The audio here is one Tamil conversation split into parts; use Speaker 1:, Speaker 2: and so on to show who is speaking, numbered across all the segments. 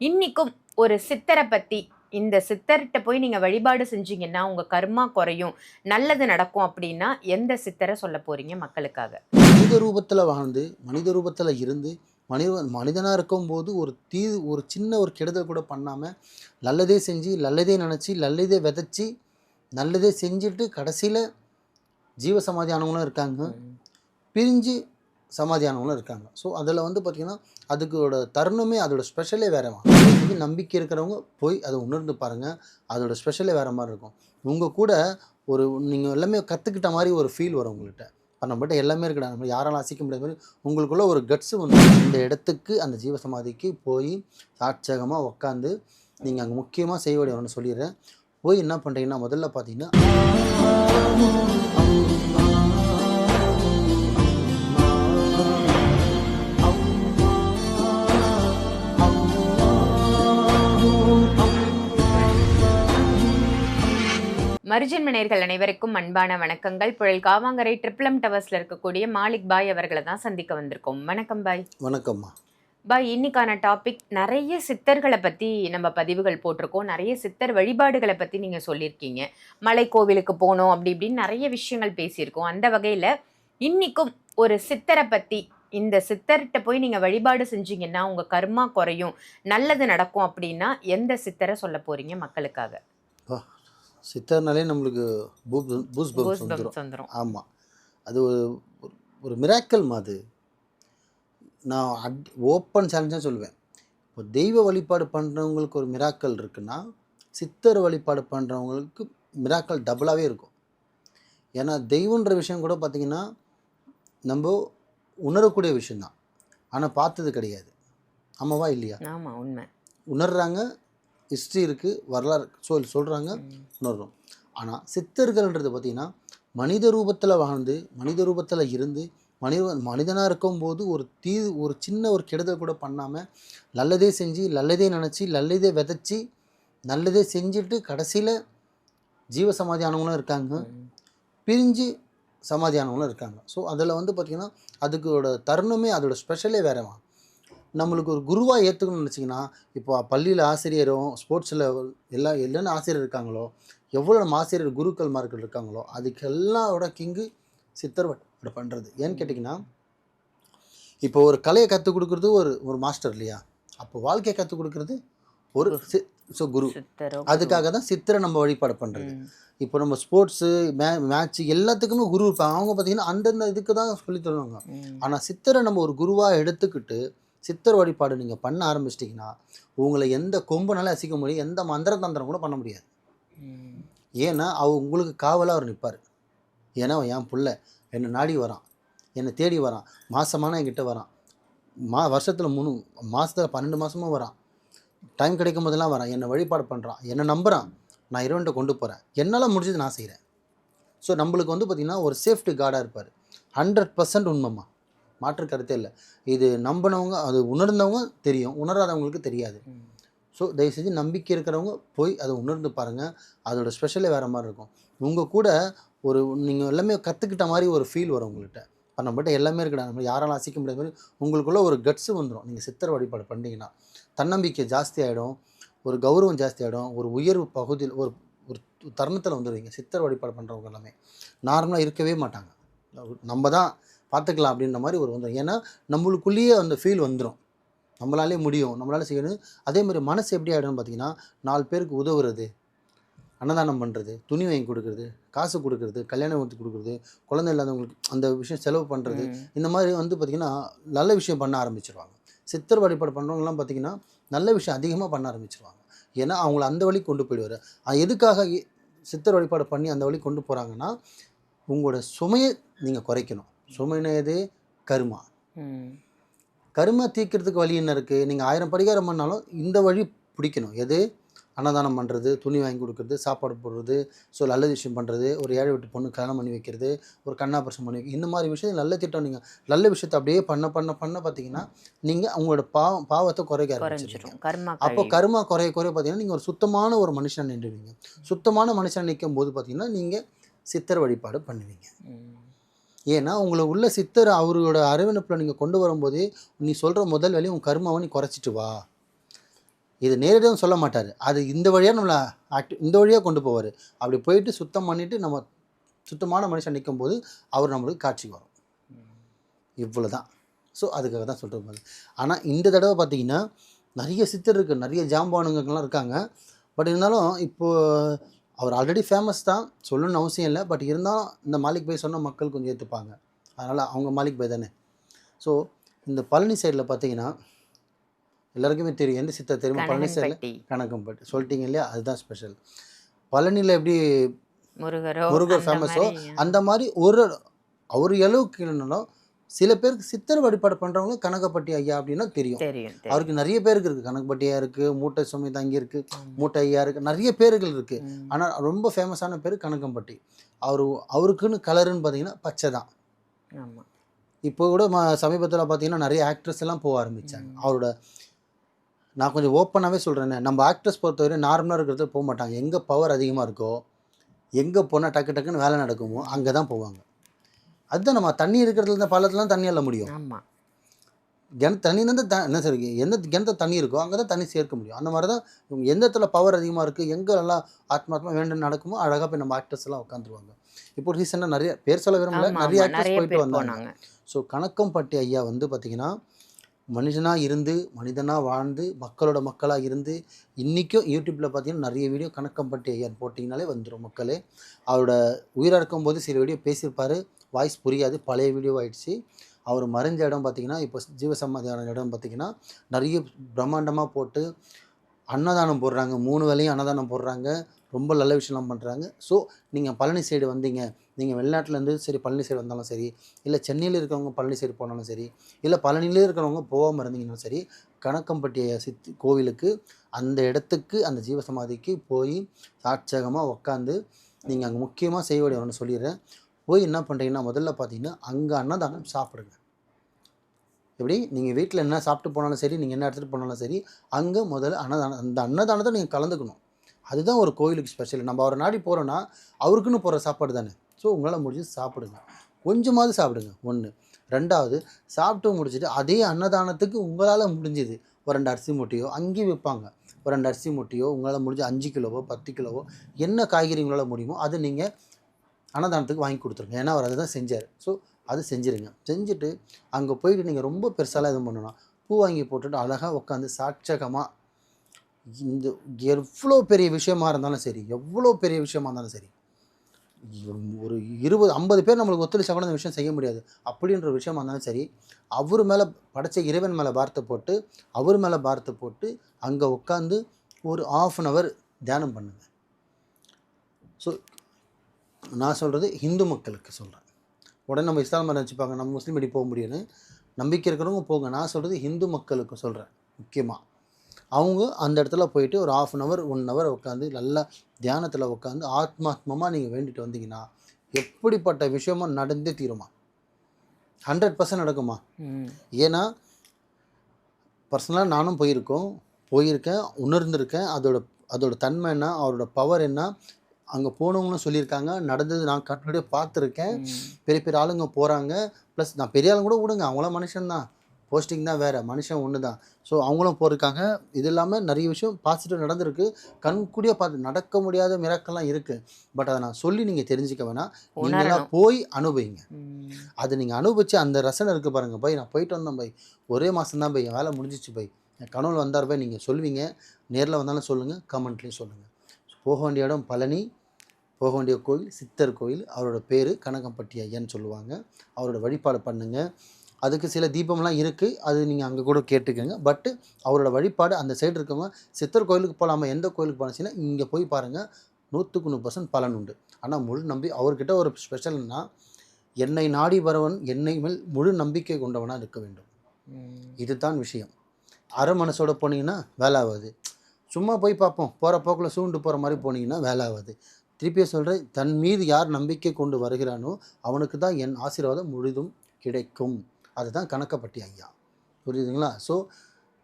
Speaker 1: இன்னிக்கும் ஒரு சித்தரை பத்தி இந்த சித்தர்கிட்ட போய் நீங்க வழிபாடு செஞ்சீங்கன்னா உங்க கர்மா குறையும் நல்லது நடக்கும் அப்படின்னா எந்த சித்தரை சொல்ல போறீங்க மக்களுக்காக?
Speaker 2: மனித ரூபத்தில் வாழ்ந்து மனித ரூபத்தில் இருந்து மனித மனிதனாக இருக்கும்போது ஒரு தீ ஒரு சின்ன ஒரு கெடுதல் கூட பண்ணாமல் நல்லதே செஞ்சு நல்லதே நினச்சி நல்லதே விதைச்சி நல்லதே செஞ்சுட்டு கடைசியில் ஜீவ சமாதி ஆனவங்களும் இருக்காங்க. பிரிஞ்சு சமாதியானவங்களும் இருக்காங்க. ஸோ அதில் வந்து பார்த்திங்கன்னா அதுக்கோட தருணமே அதோட ஸ்பெஷலே வேறு இது நம்பிக்கை இருக்கிறவங்க போய் அதை உணர்ந்து பாருங்கள் அதோட ஸ்பெஷலே வேறு மாதிரி இருக்கும். உங்கள் கூட ஒரு நீங்கள் எல்லாமே கற்றுக்கிட்ட மாதிரி ஒரு ஃபீல் வரும் உங்கள்கிட்ட இப்போ நம்மகிட்ட எல்லாமே இருக்கடா. நம்ம யாராலும் அசைக்க முடியாத மாதிரி உங்களுக்குள்ள ஒரு கட்ஸு வந்து இந்த இடத்துக்கு அந்த ஜீவசமாதிக்கு போய் சாட்சகமாக உட்காந்து நீங்கள் அங்கே முக்கியமாக செய்ய வேண்டிய ஒன்று சொல்லிடுறேன். போய் என்ன பண்ணுறீங்கன்னா முதல்ல பார்த்தீங்கன்னா
Speaker 1: மருஜன்மனையர்கள் அனைவருக்கும் அன்பான வணக்கங்கள். புழல் காவாங்கரை ட்ரிப்ளம் டவர்ஸ்ல இருக்கக்கூடிய மாலிக் பாய் அவர்களை தான் சந்திக்க வந்திருக்கோம். வணக்கம் பாய்.
Speaker 2: வணக்கம்மா.
Speaker 1: பாய் இன்னைக்கான டாபிக் நிறைய சித்தர்களை பத்தி நம்ம பதிவுகள் போட்டிருக்கோம். நிறைய சித்தர் வழிபாடுகளை பத்தி நீங்க சொல்லியிருக்கீங்க. மலை கோவிலுக்கு போகணும் அப்படி இப்படின்னு நிறைய விஷயங்கள் பேசியிருக்கோம். அந்த வகையில இன்னிக்கும் ஒரு சித்தரை பத்தி இந்த சித்தர்கிட்ட போய் நீங்க வழிபாடு செஞ்சீங்கன்னா உங்க கர்மா குறையும் நல்லது நடக்கும் அப்படின்னா எந்த சித்தரை சொல்ல போறீங்க மக்களுக்காக?
Speaker 2: சித்தர்னாலே நம்மளுக்கு பூப் பூஸ்
Speaker 1: Goosebumps
Speaker 2: வந்துடும் ஆமாம் அது ஒரு ஒரு- மிராக்கல் அது? நான் அட் ஓப்பன் சேலஞ்சாக சொல்லுவேன். இப்போ தெய்வ வழிபாடு பண்ணுறவங்களுக்கு ஒரு மிராக்கல் இருக்குன்னா சித்தர் வழிபாடு பண்ணுறவங்களுக்கு மிராக்கல் டபுளாகவே இருக்கும். ஏன்னா தெய்வன்ற விஷயம் கூட பார்த்திங்கன்னா நம்ம உணரக்கூடிய விஷயந்தான் ஆனால் பார்த்தது கிடையாது. ஆமாவா இல்லையா?
Speaker 1: ஆமா உண்மை.
Speaker 2: உணர்றாங்க ஹிஸ்ட்ரி இருக்குது வரலாறு சொல் சொல்கிறாங்க உணர்றோம் ஆனால் சித்தர்கள்ன்றது பார்த்திங்கன்னா மனித ரூபத்தில் வாழ்ந்து மனித ரூபத்தில் இருந்து மனித மனிதனாக இருக்கும்போது ஒரு தீ ஒரு சின்ன ஒரு கெடுதல் கூட பண்ணாமல் நல்லதே செஞ்சு நல்லதே நினச்சி நல்லதே விதைச்சி நல்லதே செஞ்சுட்டு கடைசியில் ஜீவ சமாதியானவங்களும் இருக்காங்க. பிரிஞ்சு சமாதியானவங்களும் இருக்காங்க. ஸோ அதில் வந்து பார்த்திங்கன்னா அதுக்கோட தருணமே அதோட ஸ்பெஷலே வேறவா. நம்மளுக்கு ஒரு குருவாக ஏற்றுக்கணும்னு நினச்சிங்கன்னா இப்போ பள்ளியில் ஆசிரியரும் ஸ்போர்ட்ஸில் எல்லா என்னென்ன ஆசிரியர் இருக்காங்களோ எவ்வளோ நம்ம ஆசிரியர் குருக்கள்மார்கள் இருக்காங்களோ அதுக்கு எல்லாரோட கிங்கு சித்தர் வழிபாடு பண்ணுறது ஏன்னு கேட்டிங்கன்னா இப்போ ஒரு கலையை கற்றுக் கொடுக்குறது ஒரு ஒரு மாஸ்டர் இல்லையா? அப்போ வாழ்க்கையை கற்றுக் கொடுக்குறது ஒரு சி ஸோ குரு. அதுக்காக தான் சித்தரை நம்ம வழிபாடு பண்ணுறது. இப்போ நம்ம ஸ்போர்ட்ஸு மே மேட்ச்சு எல்லாத்துக்குமே குரு இருப்பாங்க. அவங்க பார்த்தீங்கன்னா அந்தந்த இதுக்கு தான் சொல்லி தருவாங்க. ஆனால் சித்தரை நம்ம ஒரு குருவாக எடுத்துக்கிட்டு சித்தர் வழிபாடு நீங்கள் பண்ண ஆரம்பிச்சிட்டிங்கன்னா உங்களை எந்த கொம்புனாலும் அசிக்க முடியும் எந்த மந்திர தந்திரம் கூட பண்ண முடியாது. ஏன்னா அவ உங்களுக்கு காவலாக அவர் நிற்பார் ஏன்னா அவன் என் புள்ள என்னை நாடி வரான். என்னை தேடி வரான். மாசமான என்கிட்ட வரான். மா வருஷத்தில் மூணு மாதத்தில் பன்னெண்டு மாதமும் வரான். டைம் கிடைக்கும் போதெல்லாம் வரான். என்னை வழிபாடு பண்ணுறான் என்னை நம்புகிறான் நான் இறைவன்ட்ட கொண்டு போகிறேன் என்னால் முடிஞ்சது நான் செய்கிறேன் ஸோ நம்மளுக்கு வந்து பார்த்திங்கன்னா ஒரு சேஃப்டி கார்டாக இருப்பார். ஹண்ட்ரட் பர்சன்ட் உண்மைம்மா. மாற்று கருத்தே இல்லை. இது நம்பினவங்க அது உணர்ந்தவங்க தெரியும். உணராதவங்களுக்கு தெரியாது. ஸோ தயவு செஞ்சு நம்பிக்கை இருக்கிறவங்க போய் அதை உணர்ந்து பாருங்கள் அதோட ஸ்பெஷலே வேறு மாதிரி இருக்கும். உங்கள் கூட ஒரு நீங்கள் எல்லாமே கற்றுக்கிட்ட மாதிரி ஒரு ஃபீல் வரும் உங்கள்கிட்ட இப்போ நம்மகிட்ட எல்லாமே இருக்குடா. நம்ம யாராலும் அசைக்க முடியாத மாதிரி உங்களுக்குள்ள ஒரு கட்ஸு வந்துடும் நீங்கள் சித்தர் வழிபாடு பண்ணீங்கன்னா தன்னம்பிக்கை ஜாஸ்தி ஆகிடும் ஒரு கௌரவம் ஜாஸ்தி ஆகிடும் ஒரு உயர்வு பகுதியில் ஒரு ஒரு தருணத்தில் வந்துடுவீங்க சித்தர் வழிபாடு பண்ணுறவங்க எல்லாமே. நார்மலாக இருக்கவே மாட்டாங்க. நம்ம தான் பார்த்துக்கலாம் அப்படின்ற மாதிரி ஒரு வந்துடும் ஏன்னா நம்மளுக்குள்ளேயே அந்த ஃபீல் வந்துடும் நம்மளாலே முடியும். நம்மளால செய்யணும். அதே மாதிரி மனசு எப்படி ஆகிடும்னு பார்த்தீங்கன்னா நாலு பேருக்கு உதவுறது அன்னதானம் பண்ணுறது துணி வாங்கி கொடுக்குறது காசு கொடுக்குறது கல்யாணம் ஊற்றி கொடுக்குறது குழந்தை இல்லாதவங்களுக்கு அந்த விஷயம் செலவு பண்ணுறது. இந்த மாதிரி வந்து பார்த்திங்கன்னா நல்ல விஷயம் பண்ண ஆரம்பிச்சிருவாங்க. சித்தர் வழிபாடு பண்ணுறவங்கலாம் பார்த்திங்கன்னா நல்ல விஷயம் அதிகமாக பண்ண ஆரம்பிச்சிருவாங்க. ஏன்னா அவங்கள அந்த வழி கொண்டு போயிடுவார். எதுக்காக சித்தர் வழிபாடு பண்ணி அந்த வழி கொண்டு போகிறாங்கன்னா உங்களோட சுமையை நீங்கள் குறைக்கணும். சுமைனா எது கருமா. கருமை தீர்க்கறதுக்கு வழி என்ன இருக்குது நீங்கள் ஆயிரம் பரிகாரம் பண்ணாலும் இந்த வழி பிடிக்கணும். எது? அன்னதானம் பண்ணுறது துணி வாங்கி கொடுக்குறது சாப்பாடு போடுறது ஸோ நல்ல விஷயம் பண்ணுறது ஒரு ஏழை வீட்டு பொண்ணு கல்யாணம் பண்ணி வைக்கிறது ஒரு கண்ணாபரசம் பண்ணி வைக்கிறது இந்த மாதிரி விஷயம் நல்ல திட்டம் நீங்கள் நல்ல விஷயத்தை அப்படியே பண்ண பண்ண பண்ண பார்த்தீங்கன்னா நீங்கள் உங்களோட பாவம் பாவத்தை குறைக்க ஆரம்பிச்சிருக்கீங்க அப்போ. கருமா குறைய குறைய பார்த்தீங்கன்னா நீங்கள் ஒரு சுத்தமான ஒரு மனுஷன் நின்றுவீங்க. சுத்தமான மனுஷன் நிற்கும் போது பார்த்தீங்கன்னா நீங்கள் சித்தர் வழிபாடு பண்ணுவீங்க. ஏன்னா உங்களை உள்ள சித்தர் அவரோட அரவணைப்பில் நீங்கள் கொண்டு வரும்போதே நீ சொல்கிற முதல் வேலையும் உன் கர்மாவை நீ குறைச்சிட்டு வா. இது நேரடியாக சொல்ல மாட்டார். அது இந்த வழியாக நம்மளை ஆக்டி இந்த வழியாக கொண்டு போவார். அப்படி போயிட்டு சுத்தம் பண்ணிவிட்டு நம்ம சுத்தமான மனுஷன் நிற்கும் போது அவர் நம்மளுக்கு காட்சி வரும். இவ்வளோ தான் ஸோ அதுக்காக தான் சொல்கிற மாதிரி. ஆனால் இந்த தடவை பார்த்தீங்கன்னா நிறைய சித்தர் இருக்குது நிறைய ஜாம்பானுங்கெல்லாம் இருக்காங்க. பட் இருந்தாலும் இப்போது அவர் ஆல்ரெடி ஃபேமஸ் தான் சொல்லணும்னு அவசியம் இல்லை. பட் இருந்தாலும் இந்த மாலிக் பாய் சொன்ன மக்கள் கொஞ்சம் ஏற்றுப்பாங்க அதனால் அவங்க மாலிக் பாய் தானே. ஸோ இந்த பழனி சைடில் பார்த்தீங்கன்னா எல்லாருக்குமே தெரியும். எந்த சித்தர் தெரியுமா? பழனி சைடில்
Speaker 1: கனகன்பட்டி
Speaker 2: கணக்கம்பட்டு சொல்லிட்டீங்க இல்லையா? அதுதான் ஸ்பெஷல் பழனியில் எப்படி
Speaker 1: முருகரோ
Speaker 2: ஃபேமஸோ அந்த மாதிரி ஒரு அவர் அளவுக்கு இல்லைனாலும் சில பேருக்கு சித்தர் வழிபாடு பண்ணுறவங்க கனகப்பட்டி ஐயா அப்படின்னா தெரியும். அவருக்கு நிறைய பேருக்கு இருக்குது கனகப்பட்டி ஐயா இருக்குது மூட்டை சுமை தங்கி இருக்குது. மூட்டை ஐயா இருக்குது நிறைய பேர்கள் இருக்குது. ஆனால் ரொம்ப ஃபேமஸான பேர் கனகம்பட்டி. அவர் அவருக்குன்னு கலருன்னு பார்த்தீங்கன்னா பச்சை தான். இப்போ கூட ம சமீபத்தில் பார்த்தீங்கன்னா நிறைய ஆக்ட்ரஸ் எல்லாம் போக ஆரம்பித்தாங்க. அவரோட நான் கொஞ்சம் ஓப்பனாகவே சொல்கிறேனே நம்ம ஆக்ட்ரஸ் பொறுத்தவரை நார்மலாக இருக்கிறது போக மாட்டாங்க. எங்கே பவர் அதிகமாக இருக்கோ எங்கே போனால் டக்கு டக்குன்னு வேலை நடக்குமோ அங்கே தான் போவாங்க. அதுதான் நம்ம தண்ணி இருக்கிறதுல இந்த பள்ளத்துலாம் தண்ணி அள்ள முடியும்.
Speaker 1: ஆமா.
Speaker 2: கிண தண்ணிலேருந்து த என்ன சரி எந்த கிணத்துல தண்ணி இருக்கோ அங்கே தான் தண்ணி சேர்க்க முடியும். அந்த மாதிரி தான் எந்த இடத்துல பவர் அதிகமாக இருக்குது எங்கே நல்லா ஆத்மாத்மா வேண்டும் நடக்குமோ அழகாக போய் நம்ம ஆக்டர்ஸ் எல்லாம் உட்காந்துருவாங்க இப்போ ரீசெண்டாக நிறைய பேர் சொல்ல விரும்பல நிறைய ஆக்டர்ஸ் போயிட்டு வந்தாங்க. ஸோ கணக்கம்பட்டி ஐயா வந்து பார்த்திங்கன்னா மனுஷனாக இருந்து மனிதனாக வாழ்ந்து மக்களோட மக்களாக இருந்து இன்றைக்கும் யூடியூப்பில் பார்த்தீங்கன்னா நிறைய வீடியோ கணக்கம்பட்டி ஐயன் போட்டிங்கனாலே வந்துடும் மக்களே. அவரோட உயிராக இருக்கும்போது சில வீடியோ பேசியிருப்பார். வாய்ஸ் புரியாது. பழைய வீடியோ ஆயிடுச்சு. அவர் மறைஞ்ச இடம் பார்த்தீங்கன்னா இப்போ ஜீவசமாதியான இடம் பார்த்தீங்கன்னா நிறைய பிரம்மாண்டமாக போட்டு அன்னதானம் போடுறாங்க. மூணு வேலையும் அன்னதானம் போடுறாங்க. ரொம்ப நல்ல விஷயம்லாம் பண்ணுறாங்க ஸோ நீங்கள் பழனி சைடு வந்தீங்க. நீங்கள் வெளிநாட்டிலேருந்து சரி பழனி சைடு வந்தாலும் சரி இல்லை சென்னையில் இருக்கிறவங்க பழனி சைடு போனாலும் சரி இல்லை பழனியிலே இருக்கிறவங்க போகாமல் இருந்தீங்கனாலும் சரி கணக்கம்பட்டிய சித்தி கோவிலுக்கு அந்த இடத்துக்கு அந்த ஜீவசமாதிக்கு போய் சாட்சகமாக உட்காந்து நீங்கள் அங்கே முக்கியமாக செய்ய வேண்டிய ஒன்று சொல்லிடுறேன். போய் என்ன பண்ணுறீங்கன்னா முதல்ல பார்த்தீங்கன்னா அங்கே அன்னதானம் சாப்பிடுங்க. எப்படி? நீங்கள் வீட்டில் என்ன சாப்பிட்டு போனாலும் சரி நீங்கள் என்ன எடுத்துகிட்டு போனாலும் சரி அங்கே முதல்ல அன்னதானம் அந்த அன்னதானத்தை நீங்கள் கலந்துக்கணும். அதுதான் ஒரு கோயிலுக்கு ஸ்பெஷல் நம்ம அவரை நாடி போகிறோன்னா அவருக்குன்னு போகிற சாப்பாடு தானே? ஸோ உங்களால் முடிஞ்சு சாப்பிடுங்க. கொஞ்சமாவது சாப்பிடுங்க. ஒன்று ரெண்டாவது சாப்பிட்டு முடிச்சுட்டு அதே அன்னதானத்துக்கு உங்களால் முடிஞ்சுது. ஒரு ரெண்டு அரிசி மூட்டையோ அங்கேயும் விற்பாங்க. ஒரு ரெண்டு அரிசி மூட்டையோ உங்களால் முடிஞ்ச அஞ்சு கிலோவோ பத்து கிலோவோ என்ன காய்கறி உங்களால் முடியுமோ அதை நீங்கள் அன்னதானத்துக்கு வாங்கி கொடுத்துருங்க. ஏன்னா அவர் அதை தான் செஞ்சார். ஸோ அது செஞ்சுருங்க. செஞ்சுட்டு அங்கே போயிட்டு நீங்கள் ரொம்ப பெருசாலாம் எதுவும் பண்ணணும் பூ வாங்கி போட்டுட்டு அழகாக உட்காந்து சாட்சகமாக இந்த எவ்வளோ பெரிய விஷயமா இருந்தாலும் சரி எவ்வளோ பெரிய விஷயமா இருந்தாலும் சரி ஒரு இருபது ஐம்பது பேர் நம்மளுக்கு ஒத்துழைச்சா கூட அந்த விஷயம் செய்ய முடியாது. அப்படின்ற விஷயமா இருந்தாலும் சரி அவர் மேலே படைச்ச இறைவன் மேலே பார்த்து போட்டு அவர் மேலே பார்த்து போட்டு அங்கே உட்காந்து ஒரு ஆஃப் அன் ஹவர் தியானம் பண்ணுங்க. ஸோ நான் சொல்கிறது ஹிந்து மக்களுக்கு சொல்கிறேன் உடனே நம்ம இஸ்லாம் மதம் வச்சுப்பாங்க நம்ம முஸ்லீம் இப்படி போக முடியும்னு நம்பிக்கை இருக்கிறவங்க போங்க. நான் சொல்கிறது ஹிந்து மக்களுக்கு சொல்கிறேன் முக்கியமாக அவங்க அந்த இடத்துல போயிட்டு ஒரு half an hour one hour உட்காந்து நல்லா தியானத்தில் உட்காந்து ஆத்மாத்மமாக நீங்கள் வேண்டிட்டு வந்தீங்கன்னா எப்படிப்பட்ட விஷயமும் நடந்தே தீருமா? ஹண்ட்ரட் பர்சன்ட் நடக்குமா. ஏன்னா பர்சனலாக நானும் போயிருக்கோம் போயிருக்கேன் உணர்ந்திருக்கேன். அதோட அதோட தன்மை என்ன அவரோட பவர் என்ன அங்கே போனவங்களும் சொல்லியிருக்காங்க நடந்தது நான் கண்ணுடைய பார்த்துருக்கேன். பெரிய பெரிய ஆளுங்க போகிறாங்க ப்ளஸ் நான் பெரிய ஆளுங்க கூட விடுங்க அவங்களாம் மனுஷன்தான். போஸ்டிங் தான் வேறு மனுஷன் ஒன்று தான். ஸோ அவங்களும் போயிருக்காங்க. இது இல்லாமல் நிறைய விஷயம் பாசிட்டிவ் நடந்திருக்கு. கண்கூடியாக பார்த்து நடக்க முடியாத மிராக்கெல்லாம் இருக்குது பட் அதை நான் சொல்லி நீங்கள் தெரிஞ்சுக்க வேணாம்.
Speaker 1: உணரணும்.
Speaker 2: போய் அனுபவிங்க. அது நீங்கள் அனுபவிச்சு அந்த ரசனை இருக்குது பாருங்கள் பை நான் போயிட்டு வந்தேன் பை ஒரே மாதம் தான் பை என் வேலை முடிஞ்சிச்சு பை என் கனவுல வந்தார் பை நீங்கள் சொல்லுவீங்க. நேரில் வந்தாலும் சொல்லுங்கள் கமெண்ட்லேயும் சொல்லுங்கள் போக வேண்டிய இடம் பழனி. போக வேண்டிய கோயில் சித்தர் கோயில். அவரோட பேர் கனகம்பட்டி ஐயான்னு சொல்லுவாங்க. அவரோட வழிபாடு பண்ணுங்கள் அதுக்கு சில தீபம்லாம் இருக்குது அது நீங்கள் அங்கே கூட கேட்டுக்கோங்க. பட்டு அவரோட வழிபாடு அந்த சைடு இருக்கவங்க சித்தர் கோயிலுக்கு போகலாமா எந்த கோயிலுக்கு போனச்சுன்னா இங்கே போய் பாருங்கள் நூற்றுக்கு நூறு பர்சன்ட் பலன் உண்டு. ஆனால் முழு நம்பி அவர்கிட்ட ஒரு ஸ்பெஷல்னா என்னை நாடி வரவன் என்னை மேல் முழு நம்பிக்கை கொண்டவனாக இருக்க வேண்டும். இதுதான் விஷயம். அரை மனசோட போனீங்கன்னா வேலை ஆகாது. சும்மா போய் பார்ப்போம். போகிற போக்கில் சூண்டு போகிற மாதிரி போனீங்கன்னா வேலை ஆகாது. திருப்பியும் சொல்கிறேன் தன் மீது யார் நம்பிக்கை கொண்டு வருகிறானோ அவனுக்கு தான் என் ஆசீர்வாதம் முழுதும் கிடைக்கும். அதுதான் கணக்கப்பட்டி ஐயா. புரியுதுங்களா? ஸோ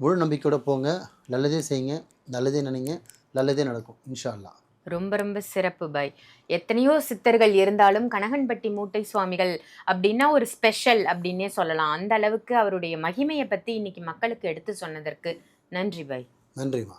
Speaker 2: முழு நம்பிக்கையோட போங்க. நல்லதே செய்யுங்க. நல்லதே நினைங்க. நல்லதே நடக்கும். இன்ஷா அல்லாஹ்
Speaker 1: ரொம்ப ரொம்ப சிறப்பு பாய். எத்தனையோ சித்தர்கள் இருந்தாலும் கனகன்பட்டி மூட்டை சுவாமிகள் அப்படின்னா ஒரு ஸ்பெஷல் அப்படின்னே சொல்லலாம். அந்த அளவுக்கு அவருடைய மகிமையை பத்தி இன்னைக்கு மக்களுக்கு எடுத்து சொன்னதற்கு நன்றி பாய்.
Speaker 2: நன்றிம்மா.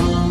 Speaker 2: ஆ